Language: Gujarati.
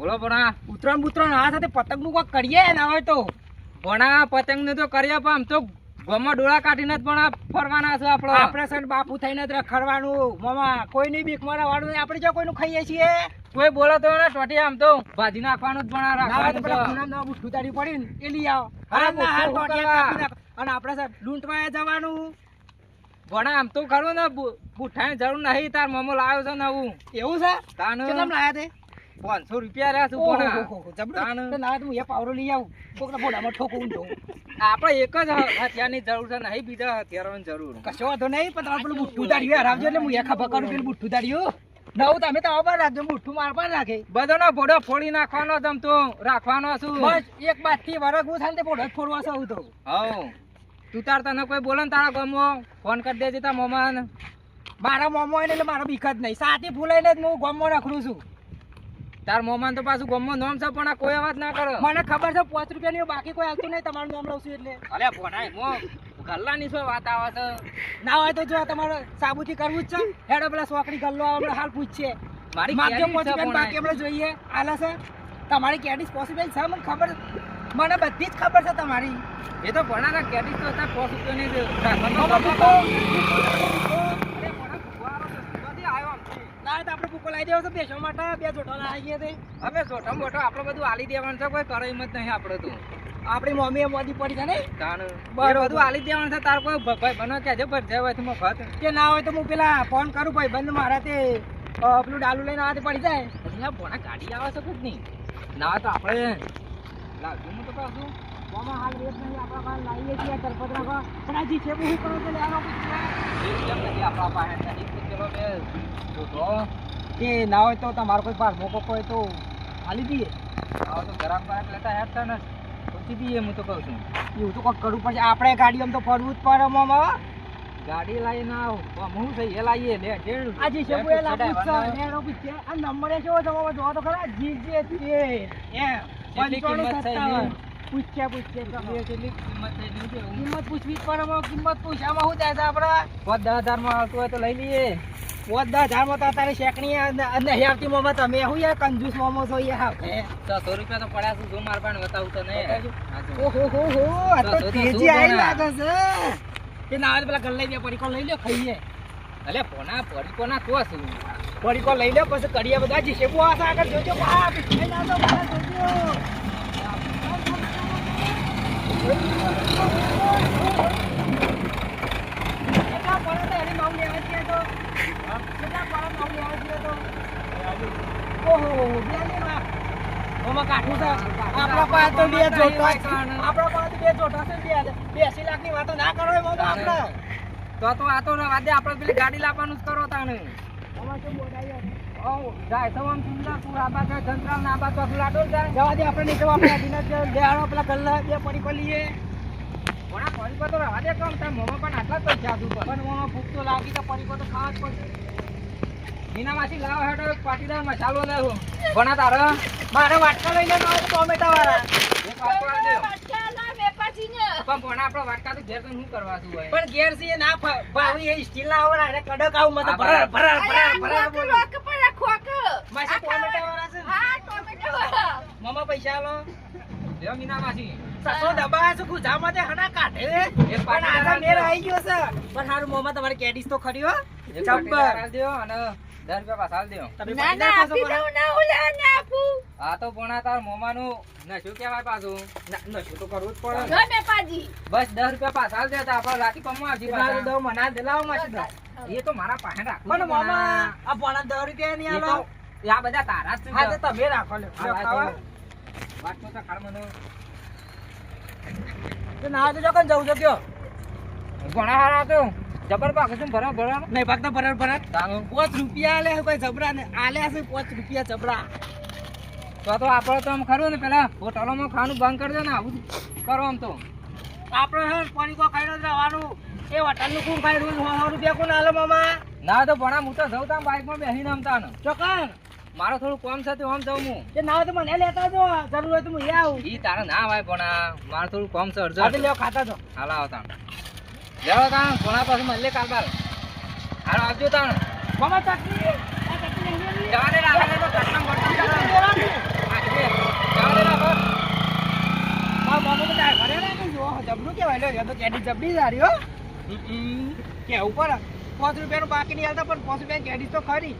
બોલો ભણા. ઉતરાણ બુતરાણ આ સાથે પતંગનું કોક કરીએ? ના હોય તો. ભણા પતંગ ને તો કરીએ પણ આમ તો ગોમાં ડોળા કાઢીને જ પણ ફરવાના છે આપણો. આપણે સર બાપુ થઈને જ રખડવાનું. મામા કોઈ નહીં બીક મારવાનું આપણે જો કોઈનું ખાઈએ છીએ. કોઈ બોલો તો ને ટોટી આમ તો ભાજી નાખવાનું જ પણ ના પેલા રાખવાનું તારી પડી ને એ લઈ આવો. હા, ના હાલ. અને આપણે સર લૂંટવા જવાનું. ભણા આમ તો ખરું ને બુઠાની જરૂર નહીં. તાર મમો લાવ્યો છે નવું. એવું છે? તાનું કેટલામાં લાયા તે? પાંચસો રૂપિયા રહ્યા છું પણ. તો ના હું એ પાવરો લઈ આવું. કોકના ભોળામાં ઠોકું દઉં આપણે એક જ હથિયારની જરૂર છે નહીં બીજા હથિયારોની જરૂર. કશો વાંધો નહીં પણ તમારે પેલું બુઠ્ઠું તાર્યું હરાવજો એટલે હું એ ખબર કરું પેલું બુઠ્ઠું તાર્યું નવું તમે તો આવા રાખજો. બુઠ્ઠું માર પર રાખે. ના ભોડો ફોડી નાખવાનો તમ તો. રાખવાનો છું. બસ એક બાદથી વરગ હું થાય ભોડો ફોડવા છું તો. હા તું તાર તને કોઈ બોલે ને તારા ગમો. ફોન કરી દેજે તારા મમાન. મારા મોમો એટલે મારો જ નહીં. સાથી ફૂલાઈને જ હું ગમો રખડું છું. તાર મોમાન તો પાછું ગમો નોમ છે પણ આ કોઈ અવાજ ના કરો. મને ખબર છે પાંચ રૂપિયાની બાકી કોઈ આવતું નહીં તમારું નામ લઉં છું એટલે. અરે ભણાય મો ગલ્લાની શું વાત આવે છે? ના હોય તો જો તમારે સાબુથી કરવું જ છે. હેડો પેલા સોકડી ગલ્લો આવે હાલ પૂછીએ. મારી પાંચ છે બાકી આપણે જોઈએ આલે છે. તમારી કેડીસ પોસિબલ છે મને ખબર મને બધી જ ખબર છે તમારી. એ તો ભણાના કેરી તો તાર પોસિબલ રૂપિયાની જ રાખવાનો મામા ગમો. ભૂકો. અરે ભણા, ફુવારો તો સુરતથી આવ્યો આમ. તો આપણે ભૂકો લાવી દેવો છે બેસવા માટે. બે જોટો લાવી ગયા તે. હવે છોટા મોટો આપણે બધું આલી દેવાનું છે કોઈ કરે એમ જ નહીં આપણે તો. આપણી મમ્મીએ મોદી પડી છે ને? તાણ બધું આલી દેવાનું છે તાર કોઈ ભાઈ બનો કહેજો ભર ભરજે હોય તો મફત કે ના હોય તો હું પેલા ફોન કરું ભાઈ બંધ મારા તે પેલું ડાલુ લઈને આવાથી પડી જાય. અહીંયા ભણા ગાડી આવે છે ખુદ નહીં? ના તો આપણે લાવજો હું તો પાછું. મામા હાલ રેટ નહીં આપણા પાસે લાવીએ છીએ તરપત રાખવા પણ આ છે બહુ કરો તો લેવાનો આપણા પાસે કે ના હોય તો તમારો કોઈ પાર મોકો હોય તો હાલી દઈએ. આવો તો ગરમ પાક લેતા હેઠતા ને પૂછી દઈએ હું તો કહું છું. એવું તો કોઈક કરવું પડશે. આપણે ગાડી આમ તો ફરવું જ પડે મામા ગાડી આવ. હું છે એ લાવીએ લે જેડ આ જી છે બહુ એલા પૂછશે એનો પૂછશે આ નંબર છે કેવો બાબા જો તો ખરા જી જે એ પંચાણું સત્તાવન. પૂછ્યા પૂછ્યા કેટલી કિંમત પૂછવી જ પડે કિંમત પૂછ્યામાં શું થાય છે આપણે પાંચ દસ હજારમાં આવતું હોય તો લઈ લઈએ. પોત દસ તો શેકણી નહીં આવતી મોમાં તમે શું યાર કંજૂસ મોમો છો યાર? છસો રૂપિયા તો પડ્યા છે જો મારા પણ બતાવું તો નહીં ઓહો હો હો આ તો તો તો તેજી શું લાગે છે. એ ના આવે પેલા ગલ્લે બે પડીકો લઈ લો ખાઈએ. અલે પોના પડીકોના તો શું પડીકો લઈ લો પછી કડિયા બધા જીશે આગળ જોજો. બા ના તો જોજો કેટલા પડે તો એની માઉ લેવા જઈએ તો કેટલા પડે માઉ લેવા જઈએ તો ઓહો બે લેવા ઓમાં કાઠું છે આપણા પાસે તો લાખની વાતો ના કરો એ મામા તો તો આ તો વાદે આપણે પેલી ગાડી લાવવાનું જ કરો તાણે જાય તો ના દે રવા દે લાગી તો પડીકો તો ખાવા જ પડશે એનામાંથી લાવ હેડો એક પાટીદાર મસાલો લેવો. ભણા તારે મારે વાટકા લઈ લેવાનો ટોમેટા વાળા એક વાટકો આલ દેવો. પણ ભણા આપણો વાટકા તો ઘેર તો શું કરવા શું હોય? પણ ઘેર છે એ ના ફા- ભાવી એ સ્ટીલ ના આવડે એને કડક આવું મત હા, ભરાર ભરાર ભરાર અરે, ભરાર ખોખર, બોલો. ખોખર, ખોખર. ટોમેટા વાળા છે હા, ટોમેટો વાળા. મામા પૈસા લો લ્યો મીનામાંથી સસો દબા છે ગુજામાં તે હના કાઢે. પણ આજા મેળ આવી ગયો છે. પણ હારું મોમાં તમારે કેડીસ તો ખરી હો. એક જબ્બર. દેવો અને દસ રૂપિયા પાછા દેવો ના, ના, આપી દઉં, ના, ઓલા, ના આપું. આ તો ભણા તાર મોમાનું નશું કહેવાય પાછું નશું તો કરવું જ પડે ને. બસ દસ રૂપિયા પાછા દે તો આપણે રાતી કમવા આવજી પાછા. દઉં મના દેલાવ દઉં. એ તો મારા પાસે રાખવું પણ મામા આ પોણા દસ રૂપિયા નહીં એ આલો આ બધા તારા જ છે હા તો તમે રાખો લે ખાવા. તો ખાડ મને. તો ના તો જો કન જવું જો કયો ઘણા હારા તો જબર પાક છે ભરા ભરા? નહીં ભરાર ભરા તાનો પાંચ રૂપિયા આલે છે કોઈ જબરા ને? આલે છે પાંચ રૂપિયા જબરા. તો તો આપણે તો આમ ખરું ને પેલા હોટલોમાં ખાવાનું બંધ કરી દે ને આવું કરો આમ તો. આપણે હે પડીકો ખાઈ નથી રહેવાનું. એ હોટલનું કોણ ખાઈ રહ્યું સો રૂપિયા કોણ આલે મામા? ના તો ભણા હું તો જઉં તા બાઇકમાં બેસીને આમ તાને ચોકન મારો થોડું કોમ છે તો આમ જાઉં હું. કે ના તો મને લેતા જો. જરૂર હોય તો હું એ આવું. ઈ તારે ના ભાઈ ભણા. મારે થોડું કામ છે અર્જન્ટ લ્યો ખાતા જો. હાલા આવો તાણ. લેવા તાણ ઘોડા પાસે મળે કારબાર. હારો આવજો તાણ. મામા ચટણી જવા દે રાખે તો ચટણી બટણી જવા દે. રાખો. મારા મામો તો કાંઈ ભરે ને જો જબલું કહેવાય લ્યો તો કેડી જબડી જારી હો. બાકી નહીં પણ પાંચ રૂપિયા કેડી તો ખરી.